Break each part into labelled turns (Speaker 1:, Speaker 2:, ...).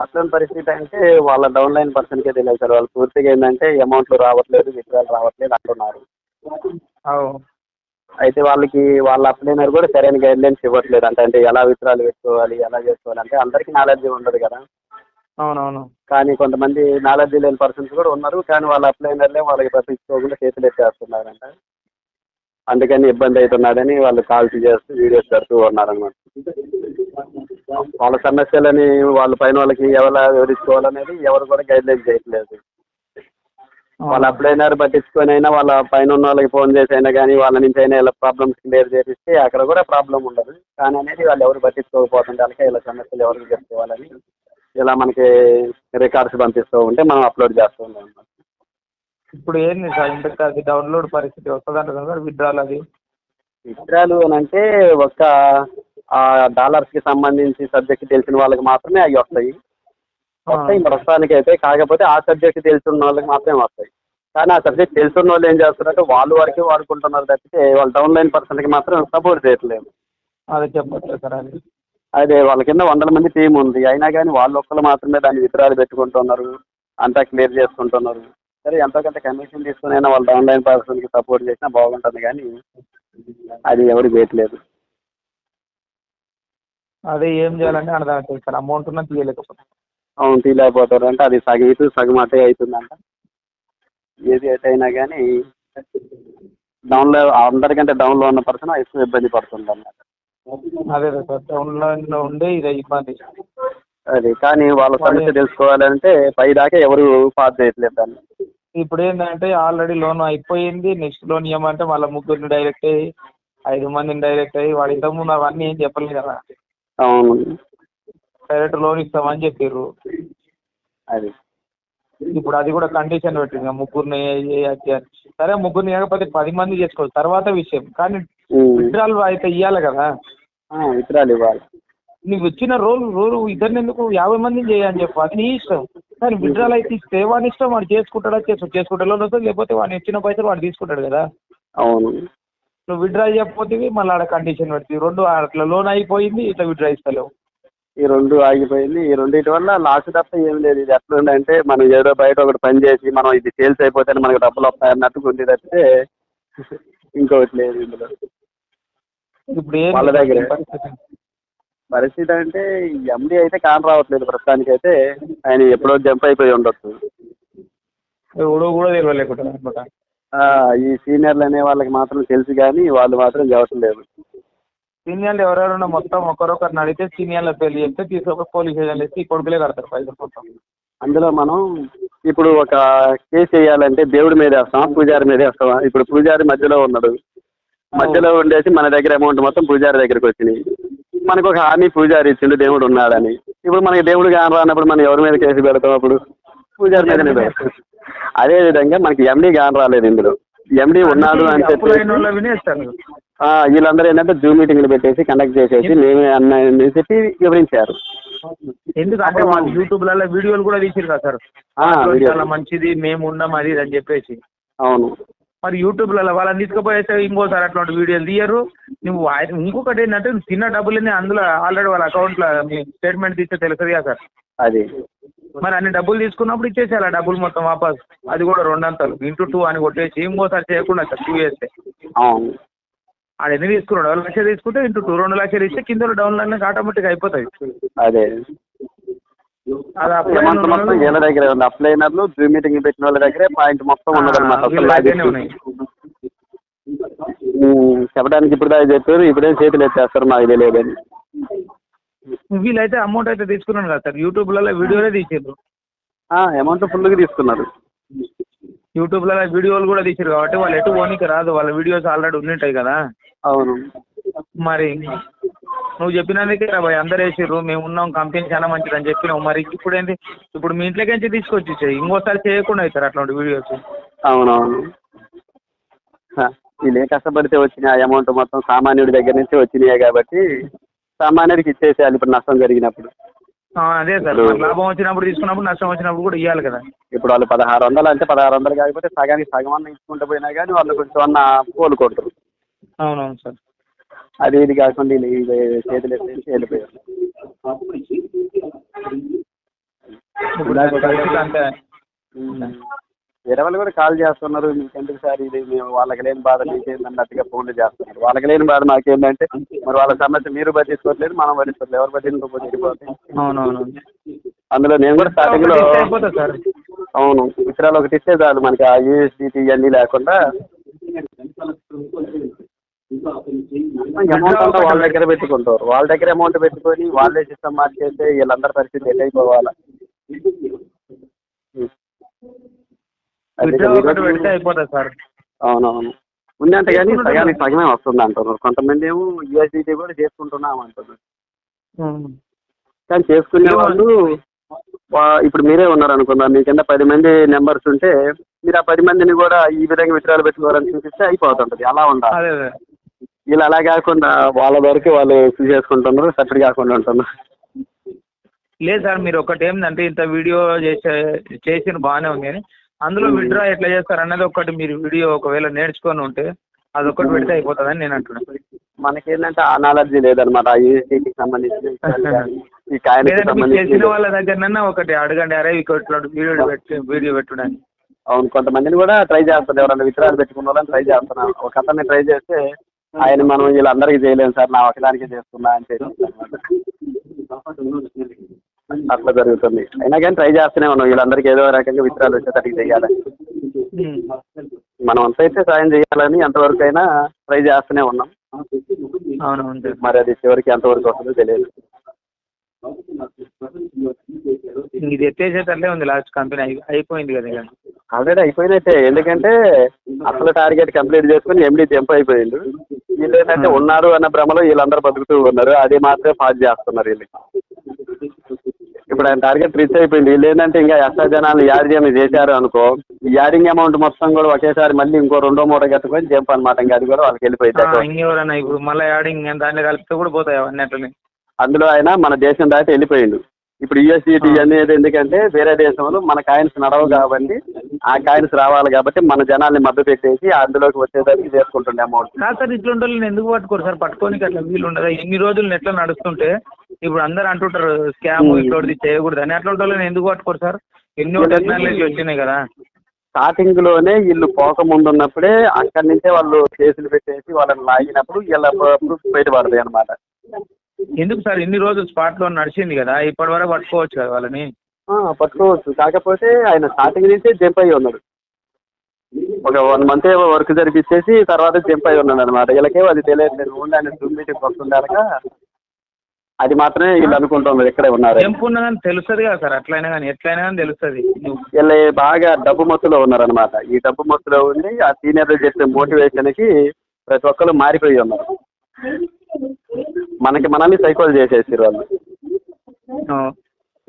Speaker 1: అసలు పరిస్థితి అంటే వాళ్ళ డౌన్ లైన్ పర్సన్కే తెలియదు సార్. వాళ్ళు పూర్తిగా ఏంటంటే అమౌంట్లు రావట్లేదు విత్డ్రాలు రావట్లేదు అంటున్నారు. అయితే వాళ్ళకి వాళ్ళ అప్లైనర్ కూడా సరైన గైడ్ లైన్స్ ఇవ్వట్లేదు అంటే. అంటే ఎలా విత్డ్రాలు పెట్టుకోవాలి ఎలా చేసుకోవాలి అంటే అందరికీ నాలెడ్జ్ ఉండదు కదా.
Speaker 2: అవునవును.
Speaker 1: కానీ కొంతమంది నాలెడ్జ్ లేని పర్సన్స్ కూడా ఉన్నారు. కానీ వాళ్ళ అప్లైనర్లే వాళ్ళకి పట్టించుకోకుండా చేతులు ఎత్తేస్తున్నారంట అందుకని ఇబ్బంది అవుతున్నాడని వాళ్ళు కాల్స్ చేస్తూ వీడియోస్ పెడుతూ ఉన్నారనమాట వాళ్ళ సమస్యలని వాళ్ళ పైన వాళ్ళకి ఎవరు వివరించుకోవాలనేది ఎవరు కూడా గైడ్ లైన్ చేయట్లేదు. వాళ్ళ అప్లైనర్ పట్టించుకొని అయినా వాళ్ళ పైన ఉన్న వాళ్ళకి ఫోన్ చేసి అయినా కానీ వాళ్ళ నుంచి అయినా ఇలా ప్రాబ్లమ్స్ క్లియర్ చేపిస్తే అక్కడ కూడా ప్రాబ్లం ఉండదు. కానీ అనేది వాళ్ళు ఎవరు పట్టించుకోకపోతుంటే వాళ్ళకి ఇలా సమస్యలు ఎవరికి చెప్పుకోవాలని ఇలా మనకి రికార్డ్స్ పంపిస్తూ ఉంటే మనం అప్లోడ్ చేస్తూ అన్నమాట
Speaker 2: ఇప్పుడు ఏంది సార్? ఇంతకు అది డౌన్లోడ్ పరిస్థితి వస్తుందంట కదా సార్ విత్డ్రాల్ అది?
Speaker 1: విత్డ్రాలు అని అంటే ఒక డాలర్స్కి సంబంధించి సబ్జెక్ట్ తెలిసిన వాళ్ళకి మాత్రమే అవి వస్తాయి. వస్తాయి ప్రస్తుతానికి అయితే కాకపోతే ఆ సబ్జెక్ట్ తెలుసున్న వాళ్ళకి మాత్రమే వస్తాయి. కానీ ఆ సబ్జెక్ట్ తెలుసున్న వాళ్ళు ఏం చేస్తున్నారంటే వాళ్ళు వరకే వాడుకుంటున్నారు తప్పితే వాళ్ళు డౌన్ లైన్ పర్సన్కి మాత్రం సపోర్ట్ చేయట్లేదు.
Speaker 2: అదే చెప్పట్లేదు సార్ అది?
Speaker 1: అదే వాళ్ళ కింద వందల మంది టీం ఉంది. అయినా కానీ వాళ్ళు ఒక్కరు మాత్రమే దాన్ని విత్డ్రాలు పెట్టుకుంటున్నారు. అంతా క్లియర్ చేసుకుంటున్నారు. సరే ఎంతో కొంత కమిషన్ తీసుకుని అయినా వాళ్ళు డౌన్ లైన్ పర్సన్కి సపోర్ట్ చేసినా బాగుంటుంది కానీ అది ఎవరు చేయట్లేదు.
Speaker 2: అదే ఏం చేయాలంటే అర్థం సార్ అమౌంట్ ఉన్నా తీయలేకపోతే
Speaker 1: అవును తీయలేకపోతారు అంటే అది సగం ఇటు సగం అటే అవుతుందంట. ఏది అయితే అయినా కానీ డౌన్లో అందరికంటే డౌన్లో ఉన్న పర్సన్ ఎక్కువ ఇబ్బంది పడుతుంది అన్నమాట
Speaker 2: అదే సార్ డౌన్లైన్లో ఉండే ఇదే ఇబ్బంది.
Speaker 1: అది కానీ వాళ్ళ సమస్య తెలుసుకోవాలంటే పై దాకా ఎవరు పాస్ చేయట్లేదు దాన్ని.
Speaker 2: ఇప్పుడు ఏంటంటే ఆల్రెడీ లోన్ అయిపోయింది నెక్స్ట్ లోన్ ఇవ్వమంటే మళ్ళీ ముగ్గురిని డైరెక్ట్ అయ్యి ఐదు మందిని డైరెక్ట్ అయ్యి వాడు ఇంతకుముందు అవన్నీ ఏం చెప్పలేదు కదా.
Speaker 1: అవును.
Speaker 2: డైరెక్ట్ లోన్ ఇస్తామని చెప్పారు
Speaker 1: అది.
Speaker 2: ఇప్పుడు అది కూడా కండిషన్ పెట్టింది ముగ్గురిని. సరే ముగ్గురిని కాకపోతే పది మంది చేసుకోవచ్చు తర్వాత విషయం. కానీ విత్డ్రాల్ అయితే ఇవ్వాలి కదా.
Speaker 1: విత్రాలు ఇవ్వాలి.
Speaker 2: నీకు వచ్చిన రోజు రోజు ఇద్దరిని ఎందుకు యాభై మందిని చేయని చెప్పు. అది నీ ఇష్టం. కానీ విత్డ్రాల్ అయితే ఇస్తే వాడి ఇష్టం? వాడు చేసుకుంటాడా చేసు చేసుకుంటే లోన్ వస్తుంది లేకపోతే వాడిని ఇచ్చిన పైసలు వాడు తీసుకుంటాడు కదా.
Speaker 1: అవును.
Speaker 2: నువ్వు విత్డ్రా చేయకపోతే మళ్ళీ ఆడ కండిషన్ పెడుతుంది. రెండు అట్లా లోన్ అయిపోయింది ఇట్లా విత్డ్రా ఇస్తలేవు
Speaker 1: ఈ రెండు ఆగిపోయింది. ఈ రెండింటి వల్ల లాస్ తప్ప ఏం లేదు. ఇది ఎట్లుందంటే మనం ఏదో బయట ఒకటి పని చేసి మనం ఇది సేల్స్ అయిపోతే మనకు డబ్బులు వస్తాయి అన్నట్టుగా ఉంది తప్పితే ఇంకొకటి లేదు ఇందులో.
Speaker 2: ఇప్పుడు ఏం
Speaker 1: వాళ్ళ దగ్గరే.
Speaker 2: పరిస్థితి?
Speaker 1: అంటే ఎండి అయితే కాని రావట్లేదు ప్రస్తుతానికి అయితే ఆయన ఎప్పుడో జంప్ అయిపోయి ఉండొచ్చు.
Speaker 2: ఎవడో కూడా తెలియలేకుండా అనమాట
Speaker 1: ఆ, ఈ సీనియర్లు అనే వాళ్ళకి మాత్రం తెలుసు కానీ వాళ్ళు మాత్రం చెప్పట్లేదు
Speaker 2: సీనియర్లు ఎవరెవరున్నా మొత్తం ఒకరొకరిని అడిగితే సీనియర్ల పేర్లు చెప్తే తీసుకొని పోలీస్ స్టేషన్ వేసి ఈ కొడుకులే కడతారు పైసలు మొత్తం.
Speaker 1: అందులో మనం ఇప్పుడు ఒక కేసు వేయాలంటే దేవుడి మీద వేస్తాం పూజారి మీద వేస్తాం ఇప్పుడు పూజారి మధ్యలో ఉన్నాడు. మధ్యలో ఉండేసి మన దగ్గర అమౌంట్ మొత్తం పూజారి దగ్గరికి వచ్చినాయి. మనకు ఒక హామీ పూజారి ఇచ్చిండు దేవుడు ఉన్నాడని. ఇప్పుడు మనకి దేవుడు కాని రానప్పుడు మనం ఎవరి మీద కేసు పెడతాం అప్పుడు? పూజారి మీదనే పెడతాం అదే విధంగా మనకి ఎండి కాని రాలేదు ఇందులో. ఎండి ఉన్నాడు అని చెప్పి వీళ్ళందరూ ఏంటంటే జూమ్ మీటింగ్లు పెట్టేసి కండక్ట్ చేసేసి మేమే అన్న అని చెప్పి వివరించారు.
Speaker 2: ఎందుకంటే వాళ్ళు యూట్యూబ్లలో వీడియోలు కూడా తీసిరు కదా సార్. చాలా మంచిది మేము ఉన్నాం అది అని చెప్పేసి.
Speaker 1: అవును.
Speaker 2: మరి యూట్యూబ్లలో వాళ్ళని తీసుకుపోయేస్తే ఇంకోసారి అట్లాంటి వీడియోలు తీయరు. నువ్వు ఆయన- ఇంకొకటి ఏంటంటే నువ్వు తిన్న డబ్బులని అందులో ఆల్రెడీ వాళ్ళ అకౌంట్లో మీ స్టేట్మెంట్ తీస్తే తెలుస్తుంది కదా సార్.
Speaker 1: అది.
Speaker 2: మరి అన్ని డబ్బులు తీసుకున్నప్పుడు ఇచ్చేసేయాలి ఆ డబ్బులు మొత్తం వాపస్. అది కూడా రెండంతలు. ఇంటూ టూ అని కొట్టేసి ఇంకోసారి చేయకుండా సార్ టూ చేస్తే. ఆడ ఎన్ని తీసుకున్నాడు లక్షలు తీసుకుంటే ఇంటూ టూ రెండు లక్షలు ఇస్తే కింద డౌన్ లైన్ ఆటోమేటిక్ అయిపోతాయి.
Speaker 1: అది.
Speaker 2: అప్లై
Speaker 1: అమౌంట్ మొత్తం వీళ్ళ దగ్గరే ఉంది. అప్లైనర్లు జూమ్ మీటింగ్ పెట్టిన వాళ్ళ దగ్గరే పాయింట్ మొత్తం ఉన్నదన్నమాట చెప్పడానికి ఇప్పుడు దాకా చెప్పారు ఇప్పుడేం చేతులు ఎత్తేస్తారు మాకు తెలియదని
Speaker 2: వీళ్ళైతే అమౌంట్ అయితే తీసుకున్నాను కదా సార్? యూట్యూబ్లలో వీడియోలే తీసారు
Speaker 1: అమౌంట్ ఫుల్గా తీసుకున్నారు.
Speaker 2: యూట్యూబ్లలో వీడియోలు కూడా తీసారు కాబట్టి వాళ్ళు ఎటు పోనీకి రాదు. వాళ్ళ వీడియోస్ ఆల్రెడీ ఉండింటాయి కదా.
Speaker 1: అవును.
Speaker 2: మరి నువ్వు చెప్పినందుకే రా భయ్ అందరు వేసిర్రు మేము ఉన్నాం కంపెనీ చాలా మంచిది అని చెప్పినావు. మరి ఇప్పుడు ఏంటి ఇప్పుడు మీ ఇంట్లోకి నుంచి తీసుకొచ్చి ఇంకోసారి చేయకుండా అవుతారు అట్లాంటి వీడియోస్
Speaker 1: అవునవును. ఏ కష్టపడితే వచ్చిన అమౌంట్ మొత్తం సామాన్యుడి దగ్గర నుంచి వచ్చినాయి కాబట్టి సామాన్యుడికి ఇచ్చేసేయాలి ఇప్పుడు నష్టం జరిగినప్పుడు.
Speaker 2: అదే సార్ లాభం వచ్చినప్పుడు తీసుకున్నప్పుడు నష్టం వచ్చినప్పుడు కూడా ఇవ్వాలి కదా.
Speaker 1: ఇప్పుడు వాళ్ళు పదహారు వందలు అంటే పదహారు వందలు కాకపోతే సగానికి సగం అన్న ఇచ్చుకుంటూ పోయినా కానీ వాళ్ళు కొంచెం అన్న కోలుకుంటారు.
Speaker 2: అవునవును సార్.
Speaker 1: అది ఇది కాకుండా చేతులు వెళ్ళిపోయారు. వేరే వాళ్ళు కూడా కాల్ చేస్తున్నారు మీకెందుకు సార్ ఇది? మేము వాళ్ళకి లేని బాధ మీకేంది అన్నట్టుగా ఫోన్లు చేస్తున్నారు. వాళ్ళకి లేని బాధ మాకేంటంటే మరి వాళ్ళ సమస్య మీరు పట్టించుకోవట్లేదు మనం పట్టించుకోవట్లేదు ఎవరు పట్టించుకోకపోతే వెళ్ళిపోతాయి
Speaker 2: అవునవును.
Speaker 1: అందులో నేను కూడా స్టార్టింగ్లో
Speaker 2: అయిపోతుంది సార్.
Speaker 1: అవును విత్తనాలు ఒకటి ఇస్తే చాలు మనకి ఆ యూఎస్డిటీ ఇవన్నీ లేకుండా అమౌంట్ అంతా వాళ్ళ దగ్గర పెట్టుకుంటారు. వాళ్ళ దగ్గర అమౌంట్ పెట్టుకొని వాళ్ళే సిస్టమ్ మార్చేస్తే వీళ్ళందరి పరిస్థితి ఎట్ అయిపోవాలా?
Speaker 2: సార్.
Speaker 1: అవునవును. ఉందంటే కానీ సగానికి సగమే వస్తుంది అంటున్నారు. కొంతమంది ఏమో యూఎస్డిటీ కూడా చేసుకుంటున్నాం అంటున్నారు. కానీ చేసుకునే వాళ్ళు ఇప్పుడు మీరే ఉన్నారు అనుకుందాం. మీ కింద పది మంది నెంబర్స్ ఉంటే మీరు ఆ పది మందిని కూడా ఈ విధంగా విత్డ్రాలు పెట్టుకోవాలని చూపిస్తే అయిపోతుంటది. అలా ఉండాలి. వీళ్ళు అలా కాకుండా వాళ్ళ వరకు వాళ్ళు చేసుకుంటున్నారు సపరేట్ కాకుండా ఉంటున్నారు.
Speaker 2: లేదు సార్ మీరు ఒకటి ఏంటంటే ఇంత వీడియో చేసే చేసిన బాగానే ఉంది కానీ అందులో విత్డ్రా ఎట్లా చేస్తారు అన్నది ఒకటి మీరు వీడియో ఒకవేళ నేర్చుకొని ఉంటే అదొకటి పెడితే అయిపోతుందని నేను అంటున్నాను
Speaker 1: మనకేంటంటే ఆ నాలెడ్జ్ లేదనమాట ఆ ఈ
Speaker 2: తెలిసిన వాళ్ళ దగ్గరనన్నా ఒకటి అడగండి. అరే ఇక్కడ వీడియో పెట్టి వీడియో పెట్టుడని.
Speaker 1: అవును కొంతమందిని కూడా ట్రై చేస్తారు. ఎవరైనా విత్తనాలు పెట్టుకున్న వాళ్ళని ట్రై చేస్తున్నాం ఒక అతన్ని ట్రై చేస్తే ఆయన మనం వీళ్ళందరికీ చేయలేము సార్ నా ఒకదానికే చేస్తున్నా అని చెప్పి. అట్లా జరుగుతుంది. అయినా కానీ ట్రై చేస్తూనే ఉన్నాం. వీళ్ళందరికీ ఏదో రకంగా విత్తనాలు వచ్చేటట్టుగా చేయాలని మనం అంతైతే సాయం చేయాలని ఎంతవరకు అయినా ట్రై చేస్తూనే ఉన్నాం.
Speaker 2: అవునవును.
Speaker 1: మరి అది చివరికి ఎంతవరకు వస్తుందో తెలియదు.
Speaker 2: ఇది ఎత్తేసేటట్లే ఉంది లాస్ట్ కంపెనీ. అయి అయిపోయింది కదా ఇక.
Speaker 1: ఆల్రెడీ అయిపోయినట్టే. ఎందుకంటే అసలు టార్గెట్ కంప్లీట్ చేసుకుని ఎండి జంప్ అయిపోయిండు. వీళ్ళు ఏంటంటే ఉన్నారు అన్న భ్రమలో వీళ్ళందరూ బతుకుతూ ఉన్నారు. అది మాత్రమే పాస్ చేస్తున్నారు వీళ్ళు. ఇప్పుడు ఆయన టార్గెట్ రీచ్ అయిపోయింది. వీళ్ళు ఏంటంటే ఇంకా ఎక్స్ట్రా జనాలు యాడింగ్ చేశారు అనుకో యాడింగ్ అమౌంట్ మొత్తం కూడా ఒకేసారి మళ్ళీ ఇంకో రెండో మూడో కట్టుకొని జంప్ అనమాట ఇంకా అది కూడా వాళ్ళకి వెళ్ళిపోయింది
Speaker 2: ఇప్పుడు మళ్ళీ యాడింగ్ దాన్ని కలిపితే కూడా పోతాయి అవన్నీ అట్లనే.
Speaker 1: అందులో ఆయన మన దేశం దాటి వెళ్ళిపోయిండు. ఇప్పుడు యూఎస్డిటీ అనేది ఎందుకంటే వేరే దేశంలో మన కాయిన్స్ నడవు కాబట్టి ఆ కాయిన్స్ రావాలి కాబట్టి మన జనాల్ని మద్దతు పెట్టేసి అందులోకి వచ్చేదానికి చేసుకుంటుండే అమౌంట్.
Speaker 2: కాదు సార్ ఇట్లాంటి వాళ్ళని ఎందుకు పట్టుకోరు సార్? పట్టుకోనికి అట్లా వీలు ఉండదు? ఇన్ని రోజులు ఎట్లా నడుస్తుంటే ఇప్పుడు అందరు అంటుంటారు స్కామ్ ఇట్లాంటిది చేయకూడదు అని. అట్లాంటి వాళ్ళని ఎందుకు పట్టుకోరు సార్? ఎన్నో టెక్నాలజీ వచ్చినాయి కదా.
Speaker 1: స్టార్టింగ్లోనే వీళ్ళు పోకముందు ఉన్నప్పుడే అక్కడి నుంచే వాళ్ళు కేసులు పెట్టేసి వాళ్ళని లాగినప్పుడు వీళ్ళ ప్రూఫ్ బయటపడతాయి అనమాట
Speaker 2: ఎందుకు సార్? ఇన్ని రోజులు స్పాట్లో నడిచింది కదా. ఇప్పటి వరకు పట్టుకోవచ్చు కదా వాళ్ళని.
Speaker 1: పట్టుకోవచ్చు. కాకపోతే ఆయన స్టార్టింగ్ నుంచే జంప్ అయ్యి ఉన్నాడు. ఒక వన్ మంత్ వర్క్ జరిపించేసి తర్వాత జంప్ అయి ఉన్నాడు అనమాట వీళ్ళకేమో అది తెలియట్లేదు ఓన్లీ ఆయన జూమ్ మీటింగ్ వస్తుండక అది మాత్రమే వీళ్ళు అనుకుంటున్నారు ఇక్కడే ఉన్నారు
Speaker 2: జంప్ ఉన్నదని తెలుస్తుంది కదా సార్. అట్లయినా కానీ ఎట్లయినా కానీ తెలుస్తుంది.
Speaker 1: వీళ్ళు బాగా డబ్బు మత్తులో ఉన్నారనమాట ఈ డబ్బు మత్తులో ఉండి ఆ సీనియర్లు చెప్పే మోటివేషన్కి ప్రతి ఒక్కరు మారిపోయి ఉన్నారు. మనకి మనల్ని సైకోల్ చేసేసారు వాళ్ళు.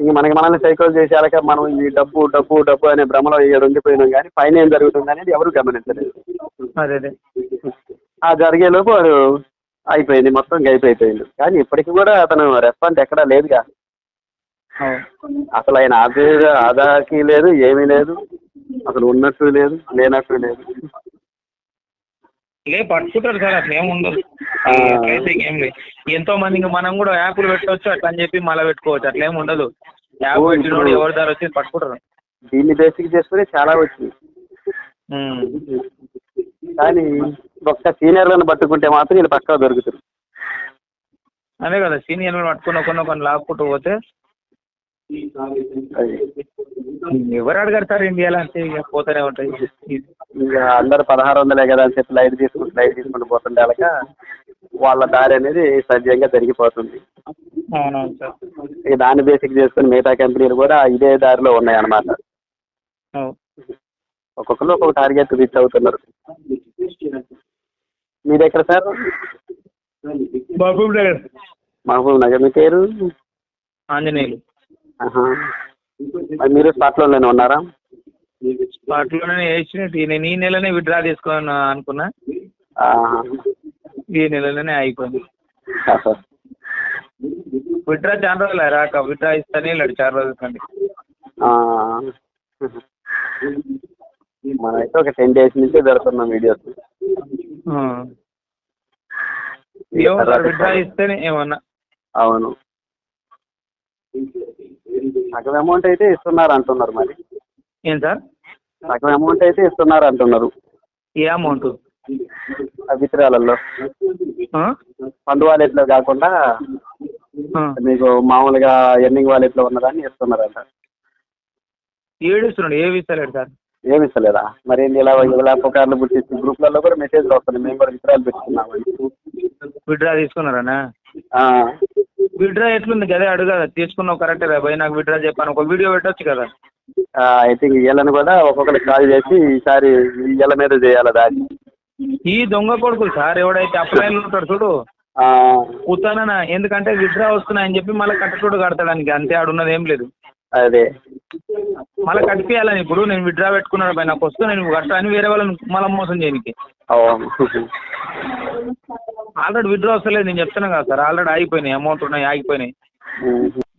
Speaker 1: ఇంక మనకి మనల్ని సైకోల్ చేసేయాలక మనం ఈ డబ్బు డబ్బు డబ్బు అనే భ్రమలో ఇక్కడ ఉండిపోయినాం కానీ పైన ఏం జరుగుతుంది అనేది ఎవరు గమనించలేదు.
Speaker 2: అదే అదే.
Speaker 1: ఆ జరిగేలోపు వాడు అయిపోయింది మొత్తం గైప్ అయిపోయింది. కానీ ఇప్పటికి కూడా అతను రెస్పాన్స్ ఎక్కడా లేదుగా.
Speaker 2: అవును.
Speaker 1: అసలు ఆయన ఆధార్ ఆధార్కి లేదు ఏమీ లేదు. అసలు ఉన్నట్టు లేదు లేనట్టు లేదు.
Speaker 2: లే పట్టుకుంటారు సార్ అట్లా ఏం ఉండదు.
Speaker 1: ఆ.
Speaker 2: అట్లయితే ఏం లేదు. ఎంతో మంది ఇంకా మనం కూడా యాప్లు పెట్టవచ్చు అట్లా అని చెప్పి మళ్ళీ పెట్టుకోవచ్చు అట్లా ఏం ఉండదు. ఎవరి దారి వచ్చి పట్టుకుంటారు.
Speaker 1: దీన్ని బేసిక్ చేసుకుని చాలా వచ్చింది. కానీ ఒక్క సీనియర్లను పట్టుకుంటే మాత్రం వీళ్ళు పక్కా దొరుకుతారు
Speaker 2: అదే కదా సీనియర్లు పట్టుకున్న కొన్ని కొన్ని లాక్కుంటూ పోతే. ఎవరు అడగారు సార్ ఇండియాలో అంటే ఇక పోతూనే ఉంటాయి.
Speaker 1: ఇక అందరు పదహారు వందలే కదా అని చెప్పి లైట్ తీసుకుంటూ లైట్ తీసుకుంటూ పోతుండే వాళ్ళ దారి అనేది సవ్యంగా జరిగిపోతుంది.
Speaker 2: అవునవును సార్.
Speaker 1: ఇక దాన్ని బేసిక్ చేసుకుని మిగతా కంపెనీలు కూడా ఇదే దారిలో ఉన్నాయి అన్నమాట. ఒక్కొక్కరు ఒక్కొక్క టార్గెట్ రీచ్ అవుతున్నారు. మీది ఎక్కడ సార్?
Speaker 2: మహబూబ్ నగర్.
Speaker 1: మహబూబ్ నగర్. మీ పేరు?
Speaker 2: ఆంజనేయులు.
Speaker 1: మరి స్పాట్లోనే ఉన్నారా?
Speaker 2: వేసినట్టు నేను ఈ నెలనే విత్డ్రా తీసుకోను అనుకున్నా. ఈ నెలలోనే అయిపోయింది.
Speaker 1: సార్
Speaker 2: విత్డ్రా చాలా రోజులు రాక విత్డ్రా ఇస్తానే వెళ్ళాడు చాలా రోజుల
Speaker 1: ఆ. మనమైతే ఒక టెన్ డేస్ నుంచే పెడుతున్నాం వీడియోస్.
Speaker 2: విత్డ్రా ఇస్తేనే ఏమన్నా.
Speaker 1: అవును. సగం అమౌంట్ అయితే ఇస్తున్నారు అంటున్నారు మరి.
Speaker 2: ఏం సార్?
Speaker 1: సగం అమౌంట్ అయితే ఇస్తున్నారు అంటున్నారు.
Speaker 2: ఏ అమౌంట్
Speaker 1: ఆ విత్డ్రాలలో ఫండ్ వాలెట్లో కాకుండా మీకు మామూలుగా ఎర్నింగ్ వాలెట్లో ఉన్నదాన్ని ఇస్తున్నారంట
Speaker 2: ఏడు ఇస్తున్నాడు ఏవి ఇస్తలేడు సార్?
Speaker 1: ఏమి ఇస్తలేదా? మరి ఏంటి ఇలా ఇలా పుకార్లు పుట్టించి గ్రూప్లలో కూడా మెసేజ్లు వస్తున్నాయి. మేము కూడా విత్డ్రాలు పెట్టుకున్నామని
Speaker 2: విడ్రా తీసుకున్నారనా?
Speaker 1: ఆ,
Speaker 2: విడ్రా ఎట్లుంది? కదా అడుగు తీసుకున్నావు కరెక్టే రా భయ్ నాకు విడ్రా చెప్పాను. ఒక వీడియో పెట్టొచ్చు కదా?
Speaker 1: ఆ, అయితే వీళ్ళని కూడా ఒక్కొక్కరికి కాల్ చేసి ఈసారి వీళ్ళ మీద చేయాలి దాన్ని.
Speaker 2: ఈ దొంగ కొడుకులు సార్ ఎవడైతే అప్లైన్లో ఉంటాడు చూడు.
Speaker 1: ఆ,
Speaker 2: ఉత్తానన ఎందుకంటే విడ్రా వస్తున్నాయని చెప్పి మళ్ళీ కట్టచోడు కడతాడానికి అంతే ఆడున్నది ఏం లేదు.
Speaker 1: అదే.
Speaker 2: మళ్ళీ కట్టిపియాలని ఇప్పుడు నేను విడ్రా పెట్టుకున్నాడు పై నాకు వస్తే నేను కట్టా అని వేరే వాళ్ళని మళ్ళీ మోసం చేయనికి.
Speaker 1: అవును.
Speaker 2: ఆల్రెడీ విడ్రా వస్తలేదు నేను చెప్తున్నాను కదా సార్ ఆల్రెడీ ఆగిపోయినాయి అమౌంట్ ఉన్నాయి ఆగిపోయినాయి.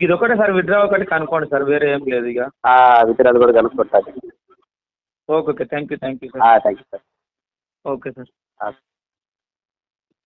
Speaker 2: ఇది ఒకటే సార్ విడ్రా ఒకటి కనుక్కోండి సార్ వేరే ఏం లేదు ఇక.
Speaker 1: విత్డ్రాలు కూడా కనుక్కుంటారు
Speaker 2: okay okay thank you thank you sir.
Speaker 1: Thank you sir.
Speaker 2: Okay sir.